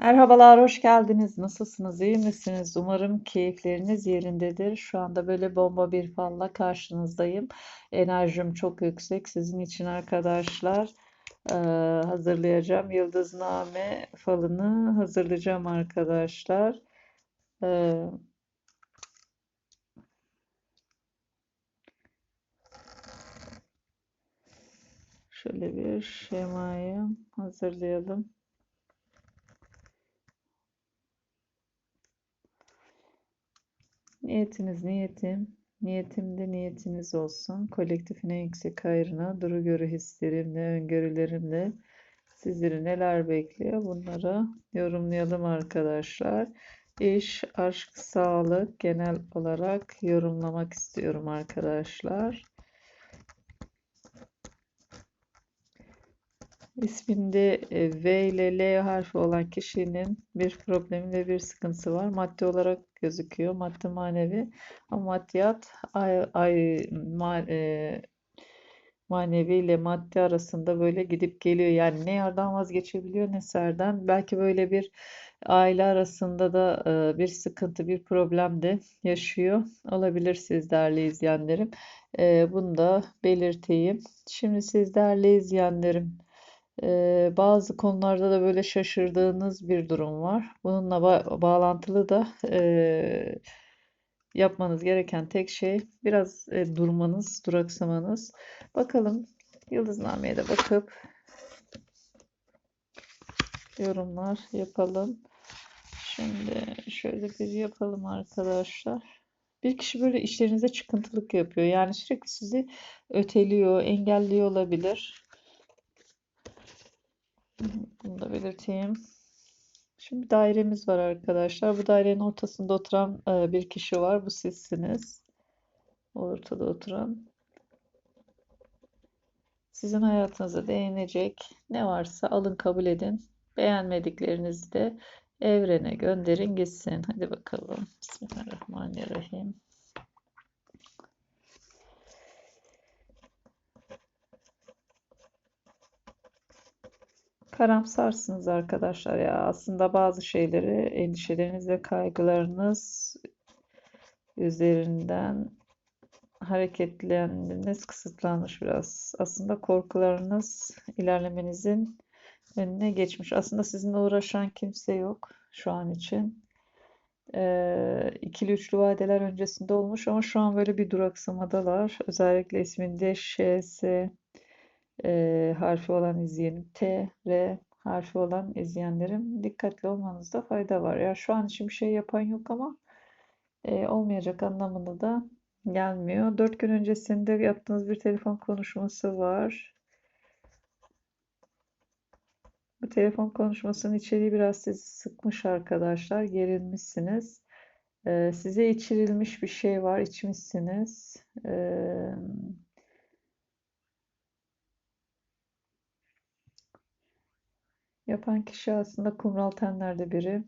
Merhabalar, hoş geldiniz. Nasılsınız, iyi misiniz? Umarım keyifleriniz yerindedir. Şu anda böyle bomba bir falla karşınızdayım. Enerjim çok yüksek. Sizin için arkadaşlar eee, hazırlayacağım. Yıldızname falını hazırlayacağım arkadaşlar. Eee, şöyle bir şemayı hazırlayalım. Niyetiniz niyetim, niyetim de niyetiniz olsun. Kolektifin yüksek hayrına, duru görü hislerimle, öngörülerimle sizleri neler bekliyor bunları yorumlayalım arkadaşlar. İş, aşk, sağlık genel olarak yorumlamak istiyorum arkadaşlar. İsminde e, V ile L harfi olan kişinin bir problemi ve bir sıkıntısı var. Maddi olarak gözüküyor. Maddi manevi. Ama maddiyat ay, ay, ma, e, manevi ile maddi arasında böyle gidip geliyor. Yani ne yardan vazgeçebiliyor ne serden. Belki böyle bir aile arasında da e, bir sıkıntı, bir problem de yaşıyor olabilir siz değerli izleyenlerim. E, bunu da belirteyim. Şimdi siz değerli izleyenlerim ee, bazı konularda da böyle şaşırdığınız bir durum var. Bununla ba- bağlantılı da e, yapmanız gereken tek şey biraz e, durmanız, duraksamanız. Bakalım Yıldızname'ye de bakıp yorumlar yapalım. Şimdi şöyle bir yapalım arkadaşlar. Bir kişi böyle işlerinize çıkıntılık yapıyor. Yani sürekli sizi öteliyor, engelliyor olabilir. Bunu da belirteyim. Şimdi dairemiz var arkadaşlar. Bu dairenin ortasında oturan e, bir kişi var. Bu sizsiniz. Ortada oturan. Sizin hayatınıza değinecek ne varsa alın kabul edin. Beğenmediklerinizi de evrene gönderin gitsin. Hadi bakalım. Bismillahirrahmanirrahim. Karamsarsınız arkadaşlar ya. Aslında bazı şeyleri endişeleriniz ve kaygılarınız üzerinden hareketleriniz kısıtlanmış biraz. Aslında korkularınız ilerlemenizin önüne geçmiş. Aslında sizinle uğraşan kimse yok şu an için. Ee, ikili üçlü vadeler öncesinde olmuş ama şu an böyle bir duraksamadalar. Özellikle isminde Ş, S, e, harfi olan izleyenim. T, R harfi olan izleyenlerim dikkatli olmanızda fayda var. Ya şu an için bir şey yapan yok ama e, olmayacak anlamında da gelmiyor. Dört gün öncesinde yaptığınız bir telefon konuşması var. Bu telefon konuşmasının içeriği biraz sizi sıkmış arkadaşlar. Gerilmişsiniz. Ee, size içirilmiş bir şey var. içmişsiniz. Ee, Yapan kişi aslında kumral tenlerde biri.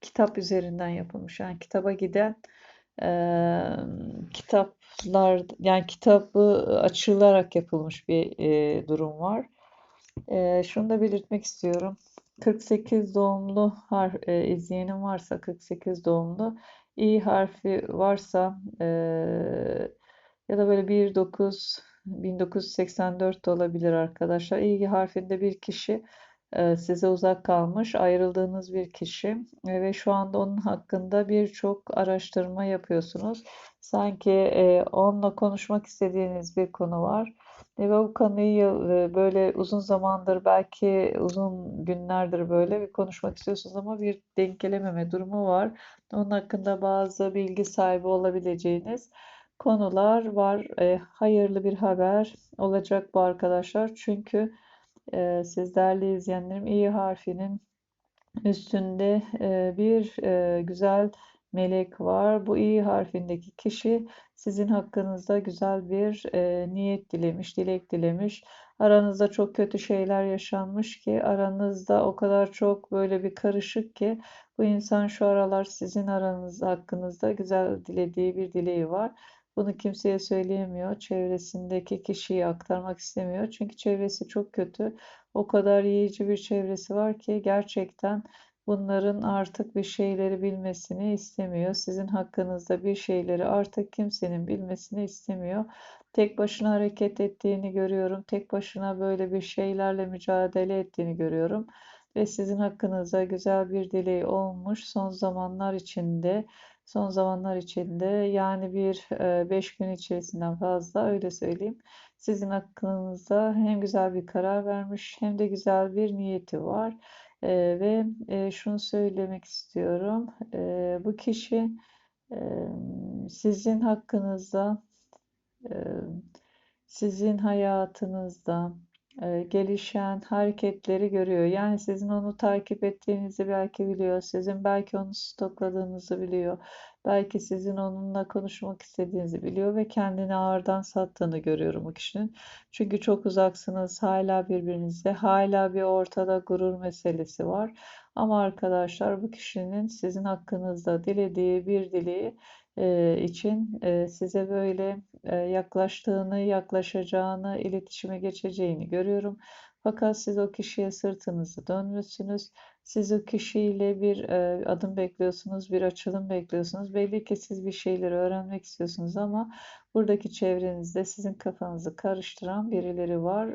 Kitap üzerinden yapılmış. Yani kitaba giden e, kitaplar yani kitabı açılarak yapılmış bir e, durum var. E, şunu da belirtmek istiyorum. 48 doğumlu har e, izleyenim varsa 48 doğumlu i harfi varsa e, ya da böyle 19 1984 de olabilir arkadaşlar. İ harfinde bir kişi size uzak kalmış, ayrıldığınız bir kişi e, ve şu anda onun hakkında birçok araştırma yapıyorsunuz. Sanki e, onunla konuşmak istediğiniz bir konu var ve bu konuyu böyle uzun zamandır belki uzun günlerdir böyle bir konuşmak istiyorsunuz ama bir denk gelememe durumu var. Onun hakkında bazı bilgi sahibi olabileceğiniz konular var. Hayırlı bir haber olacak bu arkadaşlar. Çünkü e, siz değerli izleyenlerim İ harfinin üstünde e, bir e, güzel melek var. Bu İ harfindeki kişi sizin hakkınızda güzel bir e, niyet dilemiş, dilek dilemiş. Aranızda çok kötü şeyler yaşanmış ki aranızda o kadar çok böyle bir karışık ki bu insan şu aralar sizin aranızda hakkınızda güzel dilediği bir dileği var. Bunu kimseye söyleyemiyor. Çevresindeki kişiyi aktarmak istemiyor. Çünkü çevresi çok kötü. O kadar yiyici bir çevresi var ki gerçekten bunların artık bir şeyleri bilmesini istemiyor. Sizin hakkınızda bir şeyleri artık kimsenin bilmesini istemiyor. Tek başına hareket ettiğini görüyorum. Tek başına böyle bir şeylerle mücadele ettiğini görüyorum. Ve sizin hakkınızda güzel bir dileği olmuş son zamanlar içinde. Son zamanlar içinde yani bir e, beş gün içerisinden fazla öyle söyleyeyim. Sizin hakkınızda hem güzel bir karar vermiş hem de güzel bir niyeti var. Ve şunu söylemek istiyorum. Bu kişi sizin hakkınızda sizin hayatınızda e, gelişen hareketleri görüyor. Yani sizin onu takip ettiğinizi belki biliyor. Sizin belki onu stokladığınızı biliyor. Belki sizin onunla konuşmak istediğinizi biliyor ve kendini ağırdan sattığını görüyorum bu kişinin. Çünkü çok uzaksınız. Hala birbirinizde. Hala bir ortada gurur meselesi var. Ama arkadaşlar bu kişinin sizin hakkınızda dilediği bir dileği e, için size böyle yaklaştığını, yaklaşacağını, iletişime geçeceğini görüyorum. Fakat siz o kişiye sırtınızı dönmüşsünüz. Siz o kişiyle bir adım bekliyorsunuz, bir açılım bekliyorsunuz. Belli ki siz bir şeyleri öğrenmek istiyorsunuz ama buradaki çevrenizde sizin kafanızı karıştıran birileri var.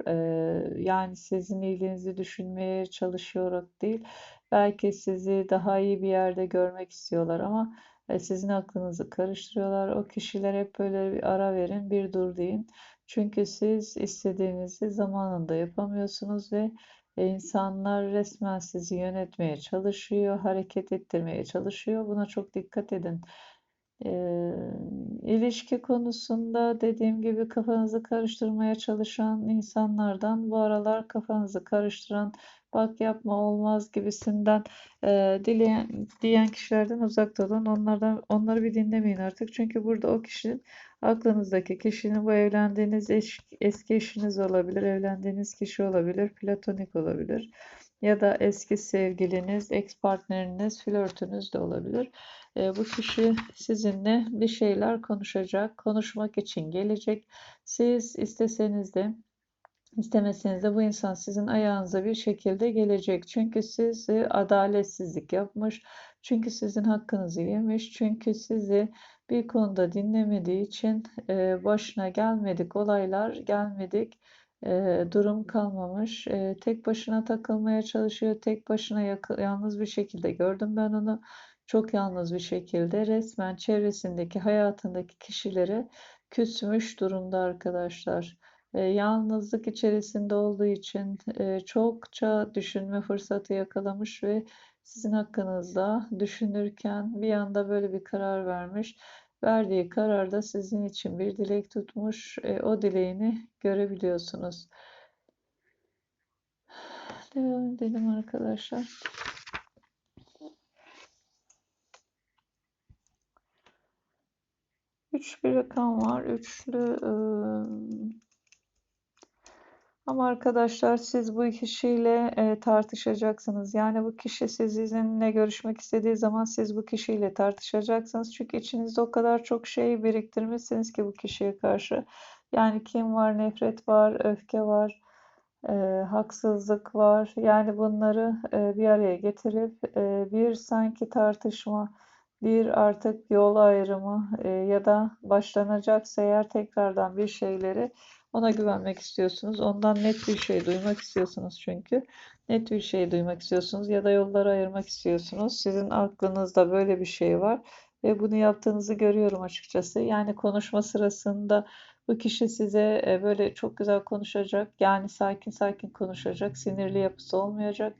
Yani sizin iyiliğinizi düşünmeye çalışıyor değil. Belki sizi daha iyi bir yerde görmek istiyorlar ama sizin aklınızı karıştırıyorlar. O kişiler hep böyle bir ara verin, bir dur deyin. Çünkü siz istediğinizi zamanında yapamıyorsunuz ve insanlar resmen sizi yönetmeye çalışıyor, hareket ettirmeye çalışıyor. Buna çok dikkat edin. Ee, ilişki konusunda dediğim gibi kafanızı karıştırmaya çalışan insanlardan bu aralar kafanızı karıştıran bak yapma olmaz gibisinden e, dileyen, diyen kişilerden uzak durun. Onlardan onları bir dinlemeyin artık. Çünkü burada o kişinin aklınızdaki kişinin bu evlendiğiniz eş, eski eşiniz olabilir, evlendiğiniz kişi olabilir, platonik olabilir ya da eski sevgiliniz, ex partneriniz, flörtünüz de olabilir. E, bu kişi sizinle bir şeyler konuşacak, konuşmak için gelecek. Siz isteseniz de İstemeseniz de bu insan sizin ayağınıza bir şekilde gelecek. Çünkü sizi adaletsizlik yapmış. Çünkü sizin hakkınızı yemiş. Çünkü sizi bir konuda dinlemediği için e, başına gelmedik olaylar gelmedik e, durum kalmamış. E, tek başına takılmaya çalışıyor. Tek başına yalnız bir şekilde gördüm ben onu. Çok yalnız bir şekilde resmen çevresindeki hayatındaki kişilere küsmüş durumda arkadaşlar. E, yalnızlık içerisinde olduğu için e, çokça düşünme fırsatı yakalamış ve sizin hakkınızda düşünürken bir anda böyle bir karar vermiş. Verdiği kararda sizin için bir dilek tutmuş. E, o dileğini görebiliyorsunuz. Devam edelim arkadaşlar. Üç bir rakam var. Üçlü ama arkadaşlar siz bu kişiyle tartışacaksınız. Yani bu kişi sizinle görüşmek istediği zaman siz bu kişiyle tartışacaksınız. Çünkü içinizde o kadar çok şey biriktirmişsiniz ki bu kişiye karşı. Yani kim var, nefret var, öfke var, e, haksızlık var. Yani bunları e, bir araya getirip e, bir sanki tartışma, bir artık yol ayrımı e, ya da başlanacaksa eğer tekrardan bir şeyleri ona güvenmek istiyorsunuz. Ondan net bir şey duymak istiyorsunuz çünkü. Net bir şey duymak istiyorsunuz ya da yolları ayırmak istiyorsunuz. Sizin aklınızda böyle bir şey var ve bunu yaptığınızı görüyorum açıkçası. Yani konuşma sırasında bu kişi size e, böyle çok güzel konuşacak. Yani sakin sakin konuşacak. Sinirli yapısı olmayacak.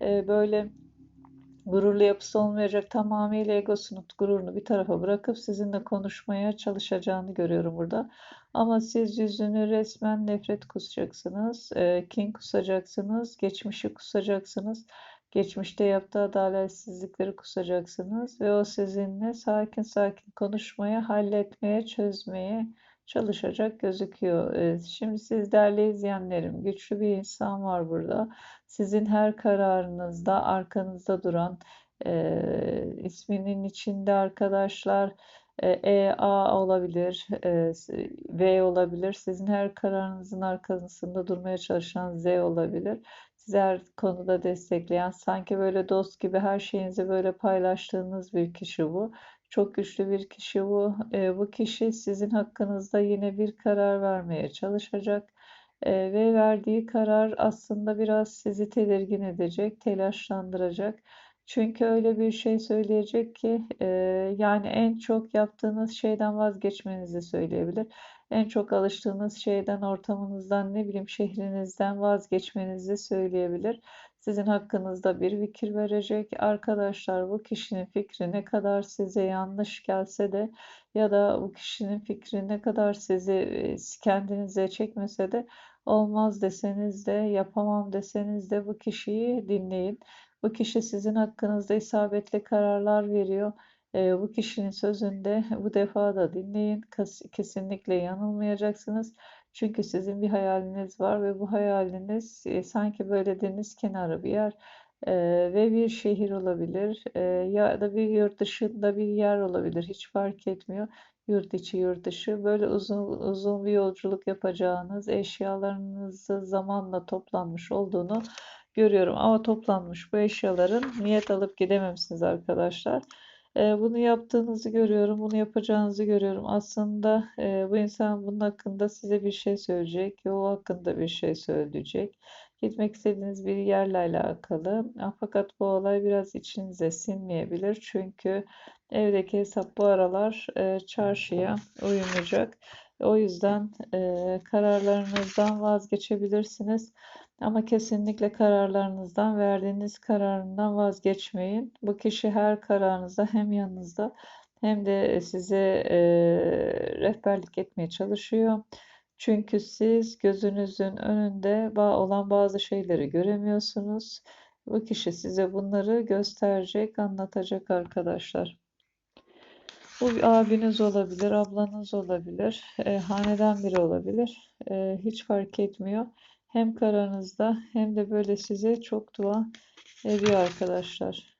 E, böyle gururlu yapısı olmayacak. Tamamıyla egosunu, gururunu bir tarafa bırakıp sizinle konuşmaya çalışacağını görüyorum burada. Ama siz yüzünü resmen nefret kusacaksınız, e, kin kusacaksınız, geçmişi kusacaksınız. Geçmişte yaptığı adaletsizlikleri kusacaksınız ve o sizinle sakin sakin konuşmaya, halletmeye, çözmeye çalışacak gözüküyor. E, şimdi siz değerli izleyenlerim, güçlü bir insan var burada. Sizin her kararınızda arkanızda duran, e, isminin içinde arkadaşlar E, E, A olabilir, e, V olabilir. Sizin her kararınızın arkasında durmaya çalışan Z olabilir. Sizi her konuda destekleyen, sanki böyle dost gibi her şeyinizi böyle paylaştığınız bir kişi bu. Çok güçlü bir kişi bu. E, bu kişi sizin hakkınızda yine bir karar vermeye çalışacak. E, ve verdiği karar aslında biraz sizi tedirgin edecek, telaşlandıracak. Çünkü öyle bir şey söyleyecek ki e, yani en çok yaptığınız şeyden vazgeçmenizi söyleyebilir. En çok alıştığınız şeyden, ortamınızdan, ne bileyim şehrinizden vazgeçmenizi söyleyebilir. Sizin hakkınızda bir fikir verecek. Arkadaşlar bu kişinin fikri ne kadar size yanlış gelse de ya da bu kişinin fikri ne kadar sizi e, kendinize çekmese de olmaz deseniz de yapamam deseniz de bu kişiyi dinleyin. Bu kişi sizin hakkınızda isabetli kararlar veriyor. Ee, bu kişinin sözünde bu defa da dinleyin. Kes- Kesinlikle yanılmayacaksınız. Çünkü sizin bir hayaliniz var ve bu hayaliniz e, sanki böyle deniz kenarı bir yer e, ve bir şehir olabilir e, ya da bir yurt dışında bir yer olabilir. Hiç fark etmiyor. Yurt içi, yurt dışı. Böyle uzun uzun bir yolculuk yapacağınız, eşyalarınızı zamanla toplanmış olduğunu görüyorum. Ama toplanmış bu eşyaların niyet alıp gidememişsiniz arkadaşlar. Ee, bunu yaptığınızı görüyorum, bunu yapacağınızı görüyorum. Aslında e, bu insan bunun hakkında size bir şey söyleyecek, yol hakkında bir şey söyleyecek. Gitmek istediğiniz bir yerle alakalı. Fakat bu olay biraz içinize sinmeyebilir. Çünkü evdeki hesap bu aralar e, çarşıya uymayacak. O yüzden e, kararlarınızdan vazgeçebilirsiniz. Ama kesinlikle kararlarınızdan, verdiğiniz kararından vazgeçmeyin. Bu kişi her kararınızda hem yanınızda hem de size e, rehberlik etmeye çalışıyor. Çünkü siz gözünüzün önünde olan bazı şeyleri göremiyorsunuz. Bu kişi size bunları gösterecek, anlatacak arkadaşlar. Bu abiniz olabilir, ablanız olabilir, e, haneden biri olabilir. E, hiç fark etmiyor. Hem kararınızda hem de böyle size çok dua ediyor arkadaşlar.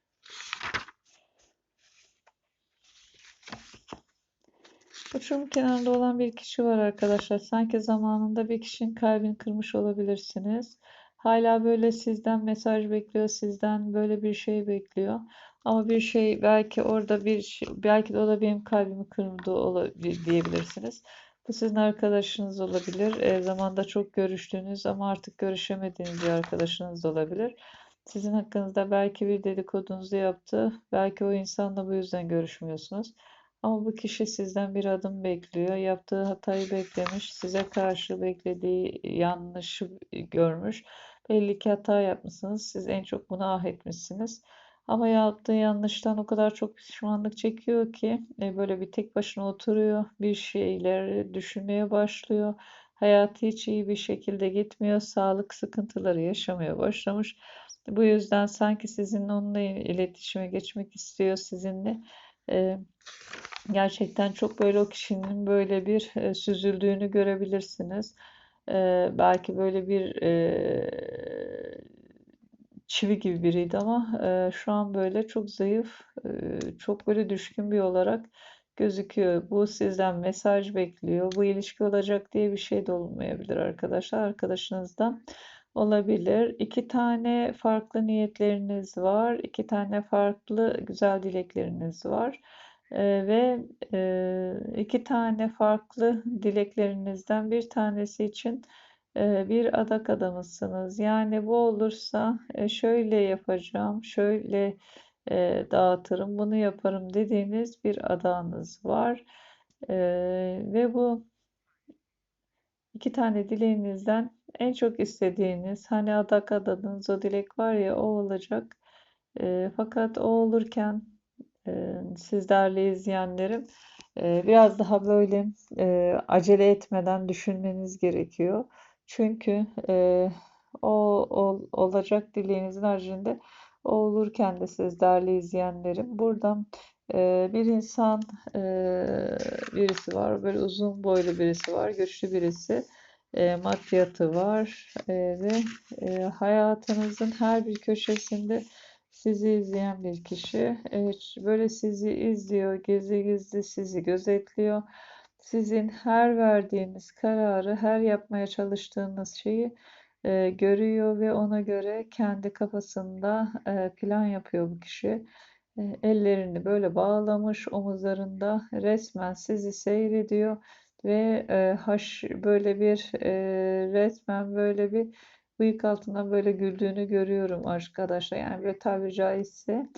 Uçurum kenarında olan bir kişi var arkadaşlar. Sanki zamanında bir kişinin kalbini kırmış olabilirsiniz. Hala böyle sizden mesaj bekliyor, sizden böyle bir şey bekliyor. Ama bir şey belki orada bir şey, belki de o da benim kalbimi kırdı olabilir diyebilirsiniz. Bu sizin arkadaşınız olabilir. E, zamanda çok görüştüğünüz ama artık görüşemediğiniz bir arkadaşınız olabilir. Sizin hakkınızda belki bir dedikodunuzu yaptı. Belki o insanla bu yüzden görüşmüyorsunuz. Ama bu kişi sizden bir adım bekliyor. Yaptığı hatayı beklemiş. Size karşı beklediği yanlışı görmüş. Belli ki hata yapmışsınız. Siz en çok buna ah etmişsiniz. Ama yaptığı yanlıştan o kadar çok pişmanlık çekiyor ki e, böyle bir tek başına oturuyor. Bir şeyleri düşünmeye başlıyor. Hayatı hiç iyi bir şekilde gitmiyor. Sağlık sıkıntıları yaşamaya başlamış. Bu yüzden sanki sizinle onunla iletişime geçmek istiyor sizinle. E, gerçekten çok böyle o kişinin böyle bir e, süzüldüğünü görebilirsiniz. E, belki böyle bir e, çivi gibi biriydi ama e, şu an böyle çok zayıf, e, çok böyle düşkün bir olarak gözüküyor. Bu sizden mesaj bekliyor. Bu ilişki olacak diye bir şey de olmayabilir arkadaşlar. Arkadaşınızdan olabilir. İki tane farklı niyetleriniz var. İki tane farklı güzel dilekleriniz var. E, ve e, iki tane farklı dileklerinizden bir tanesi için bir adak adamısınız. Yani bu olursa e, şöyle yapacağım, şöyle e, dağıtırım, bunu yaparım dediğiniz bir adağınız var. E, ve bu iki tane dileğinizden en çok istediğiniz, hani adak adadığınız o dilek var ya o olacak. E, fakat o olurken e, siz değerli izleyenlerim e, biraz daha böyle e, acele etmeden düşünmeniz gerekiyor. Çünkü e, o, o olacak dileğinizin haricinde o olurken de siz değerli izleyenlerim buradan e, bir insan e, birisi var böyle uzun boylu birisi var güçlü birisi e, maddiyatı var e, ve e, hayatınızın her bir köşesinde sizi izleyen bir kişi. Evet, böyle sizi izliyor, gizli gizli sizi gözetliyor. Sizin her verdiğiniz kararı, her yapmaya çalıştığınız şeyi e, görüyor ve ona göre kendi kafasında e, plan yapıyor bu kişi. E, ellerini böyle bağlamış omuzlarında resmen sizi seyrediyor ve e, haş böyle bir e, resmen böyle bir bıyık altından böyle güldüğünü görüyorum arkadaşlar. Yani böyle tabiri caizse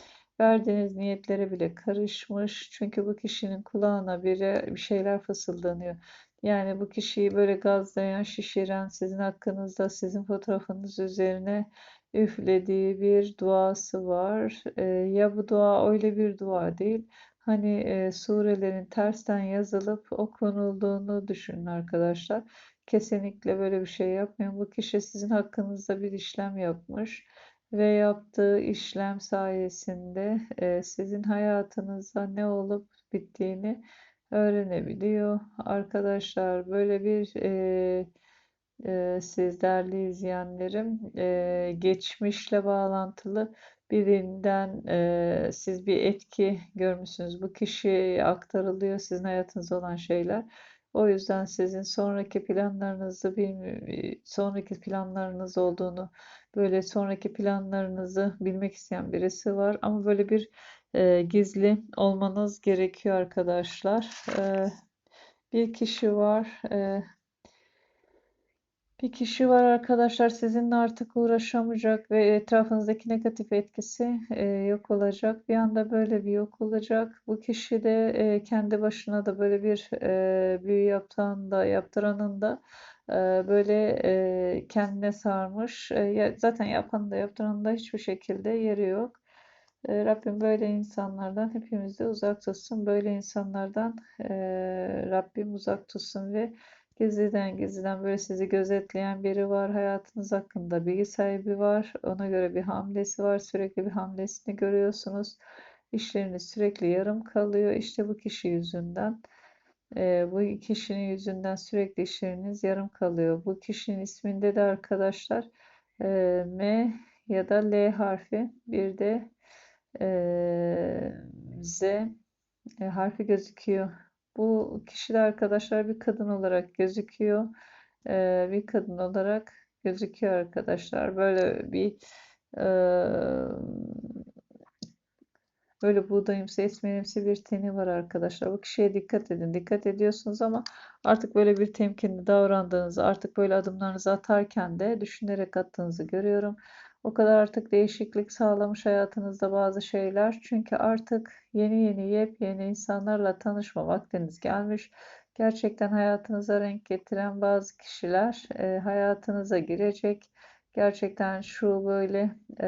verdiğiniz niyetlere bile karışmış. Çünkü bu kişinin kulağına biri bir şeyler fısıldanıyor. Yani bu kişiyi böyle gazlayan, şişiren, sizin hakkınızda, sizin fotoğrafınız üzerine üflediği bir duası var. Ee, ya bu dua öyle bir dua değil. Hani e, surelerin tersten yazılıp okunulduğunu düşünün arkadaşlar. Kesinlikle böyle bir şey yapmayın. Bu kişi sizin hakkınızda bir işlem yapmış ve yaptığı işlem sayesinde e, sizin hayatınızda ne olup bittiğini öğrenebiliyor. Arkadaşlar böyle bir e, e, siz değerli izleyenlerim e, geçmişle bağlantılı birinden e, siz bir etki görmüşsünüz. Bu kişiye aktarılıyor sizin hayatınızda olan şeyler. O yüzden sizin sonraki planlarınızı bir sonraki planlarınız olduğunu böyle sonraki planlarınızı bilmek isteyen birisi var ama böyle bir e, gizli olmanız gerekiyor arkadaşlar. E, bir kişi var. E, bir kişi var arkadaşlar sizinle artık uğraşamayacak ve etrafınızdaki negatif etkisi e, yok olacak. Bir anda böyle bir yok olacak. Bu kişi de e, kendi başına da böyle bir e, büyü yaptığında, yaptıranın da e, böyle e, kendine sarmış. E, zaten yapanın da yaptıranın da hiçbir şekilde yeri yok. E, Rabbim böyle insanlardan hepimizi uzak tutsun. Böyle insanlardan e, Rabbim uzak tutsun ve Gizliden gizliden böyle sizi gözetleyen biri var. Hayatınız hakkında bilgi sahibi var. Ona göre bir hamlesi var. Sürekli bir hamlesini görüyorsunuz. İşleriniz sürekli yarım kalıyor. İşte bu kişi yüzünden. E, bu kişinin yüzünden sürekli işleriniz yarım kalıyor. Bu kişinin isminde de arkadaşlar e, M ya da L harfi bir de e, Z e, harfi gözüküyor. Bu kişiler arkadaşlar bir kadın olarak gözüküyor. Ee, bir kadın olarak gözüküyor arkadaşlar. Böyle bir e, böyle buğdayımsı, esmerimsi bir teni var arkadaşlar. Bu kişiye dikkat edin. Dikkat ediyorsunuz ama artık böyle bir temkinli davrandığınızı, artık böyle adımlarınızı atarken de düşünerek attığınızı görüyorum. O kadar artık değişiklik sağlamış hayatınızda bazı şeyler. Çünkü artık yeni yeni yepyeni insanlarla tanışma vaktiniz gelmiş. Gerçekten hayatınıza renk getiren bazı kişiler e, hayatınıza girecek. Gerçekten şu böyle e,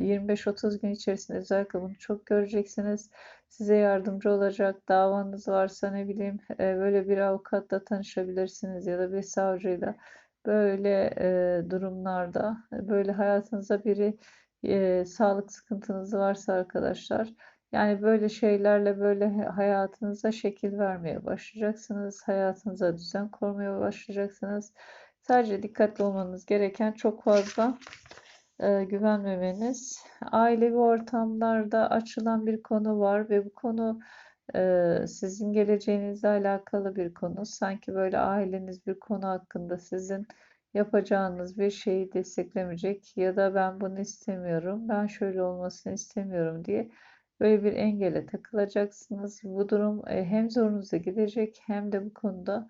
25-30 gün içerisinde özellikle bunu çok göreceksiniz. Size yardımcı olacak. Davanız varsa ne bileyim e, böyle bir avukatla tanışabilirsiniz ya da bir savcıyla. Böyle e, durumlarda, böyle hayatınıza biri e, sağlık sıkıntınız varsa arkadaşlar, yani böyle şeylerle böyle hayatınıza şekil vermeye başlayacaksınız. Hayatınıza düzen kurmaya başlayacaksınız. Sadece dikkatli olmanız gereken çok fazla e, güvenmemeniz. Ailevi ortamlarda açılan bir konu var ve bu konu sizin geleceğinizle alakalı bir konu. Sanki böyle aileniz bir konu hakkında sizin yapacağınız bir şeyi desteklemeyecek ya da ben bunu istemiyorum, ben şöyle olmasını istemiyorum diye böyle bir engele takılacaksınız. Bu durum e, hem zorunuza gidecek hem de bu konuda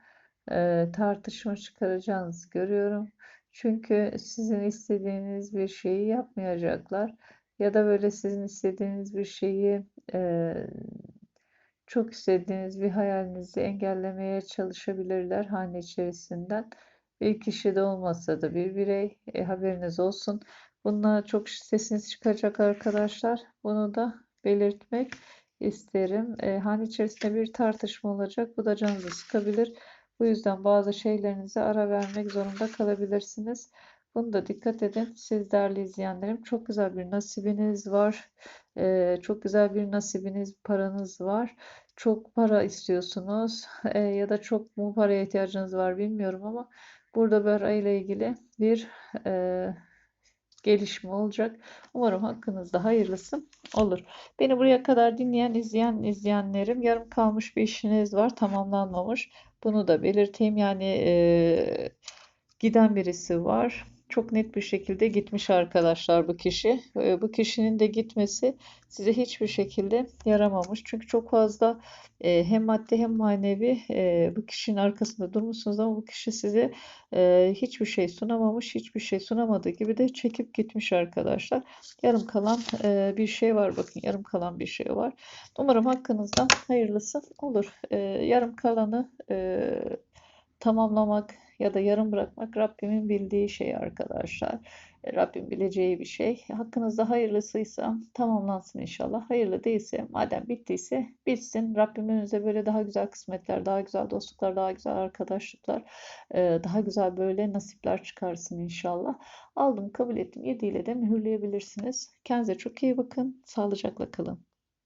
e, tartışma çıkaracağınızı görüyorum. Çünkü sizin istediğiniz bir şeyi yapmayacaklar ya da böyle sizin istediğiniz bir şeyi e, çok istediğiniz bir hayalinizi engellemeye çalışabilirler hane içerisinden. Bir kişi de olmasa da bir birey e, haberiniz olsun. Bununla çok sesiniz çıkacak arkadaşlar. Bunu da belirtmek isterim. E, hane içerisinde bir tartışma olacak. Bu da canınızı sıkabilir. Bu yüzden bazı şeylerinize ara vermek zorunda kalabilirsiniz. Bunu da dikkat edin. Siz değerli izleyenlerim çok güzel bir nasibiniz var. Ee, çok güzel bir nasibiniz, paranız var. Çok para istiyorsunuz ee, ya da çok mu paraya ihtiyacınız var bilmiyorum ama burada parayla ilgili bir e, gelişme olacak. Umarım hakkınızda hayırlısı olur. Beni buraya kadar dinleyen, izleyen, izleyenlerim yarım kalmış bir işiniz var, tamamlanmamış. Bunu da belirteyim. Yani e, giden birisi var. Çok net bir şekilde gitmiş arkadaşlar bu kişi. E, bu kişinin de gitmesi size hiçbir şekilde yaramamış. Çünkü çok fazla e, hem maddi hem manevi e, bu kişinin arkasında durmuşsunuz ama bu kişi size e, hiçbir şey sunamamış. Hiçbir şey sunamadığı gibi de çekip gitmiş arkadaşlar. Yarım kalan bir şey var. Bakın yarım kalan bir şey var. Umarım hakkınızda hayırlısı olur. Yarım kalanı tamamlamak ya da yarım bırakmak Rabbimin bildiği şey arkadaşlar. E, Rabbim bileceği bir şey. Hakkınızda hayırlısıysa tamamlansın inşallah. Hayırlı değilse madem bittiyse bitsin. Rabbim önünüze böyle daha güzel kısmetler, daha güzel dostluklar, daha güzel arkadaşlıklar, e, daha güzel böyle nasipler çıkarsın inşallah. Aldım, kabul ettim. 7 ile de mühürleyebilirsiniz. Kendinize çok iyi bakın. Sağlıcakla kalın.